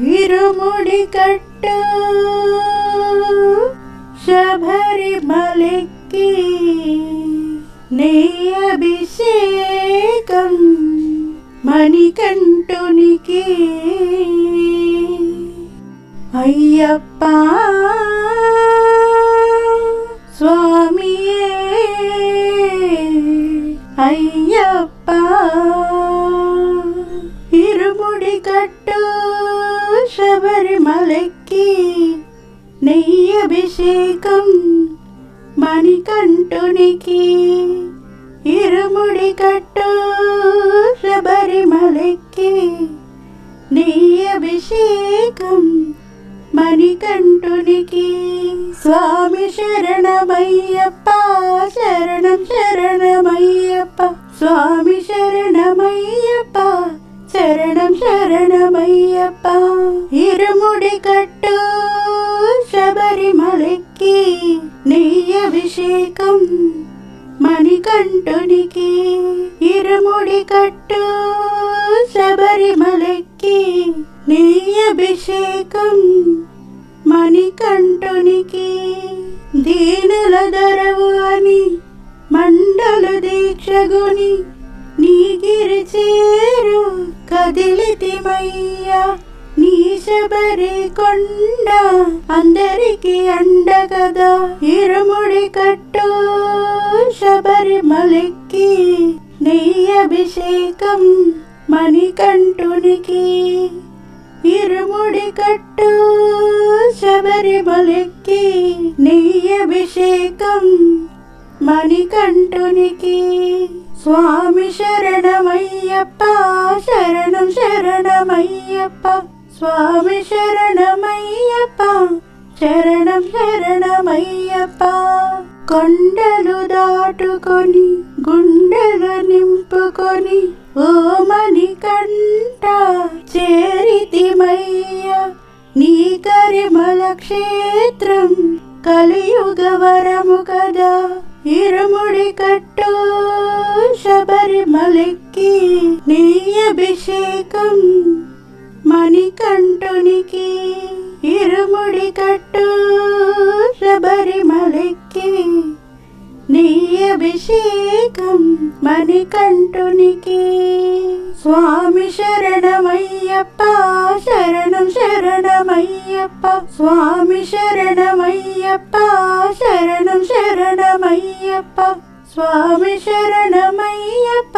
ఇరుముడి కట్టు నీ అభిషేకం మణికంఠునికి. అయ్యప్ప స్వామియే అయ్యప్ప అభిషేకం మణికంఠునికి. ఇరుముడి కట్టు శబరిమలెక్కి అభిషేకం మణికంఠునికి. స్వామి శరణమయ్యప్ప శరణం శరణమయ్యప్ప. స్వామి శరణమయ్యప్ప శరణం శరణమయ్యప్ప. ఇరుముడి కట్టు శబరిమలెక్కి నెయ్యభిషేకం మణికంఠునికి ఇరుముడి కట్టు శబరిమలెక్కి నెయ్యభిషేకం మణికంఠునికి దీనుల దొరవు అని మండలు దీక్షగుని నీగిరి చేరు కదిలితిమయ్యా. నీ శబరి కొండ అందరికి అండ కదా ఇరుముడి కట్టు శబరిమలెక్కి నెయ్యభిషేకం మణికంఠునికి. ఇరుముడి కట్టు శబరిమలెక్కి నెయ్యభిషేకం మణికంఠునికి. స్వామి శరణమయ్యప్ప శరణం శరణమయ్యప్ప. స్వామి శరణమయ్యప్ప శరణం శరణమయ్యప్ప. కొండలు దాటుకొని గుండెలు నింపుకొని ఓమని కంట చేరితిమయ్య నీ కరిమల క్షేత్రం కలియుగ వరము కదా. ఇరుముడి కట్టు శబరిమలెక్కి నీ అభిషేకం మణికంఠునికి ఇరుముడి కట్టు శబరిమలెక్కి నీ అభిషేకం మణికంఠునికి స్వామి శరణమయ్యప్ప శరణం శరణమయ్యప్ప స్వామి శరణమయ్యప్ప శరణం శరణమయ్యప్ప స్వామి శరణమయ్యప్ప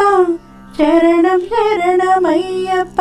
శరణం శరణమయ్యప్ప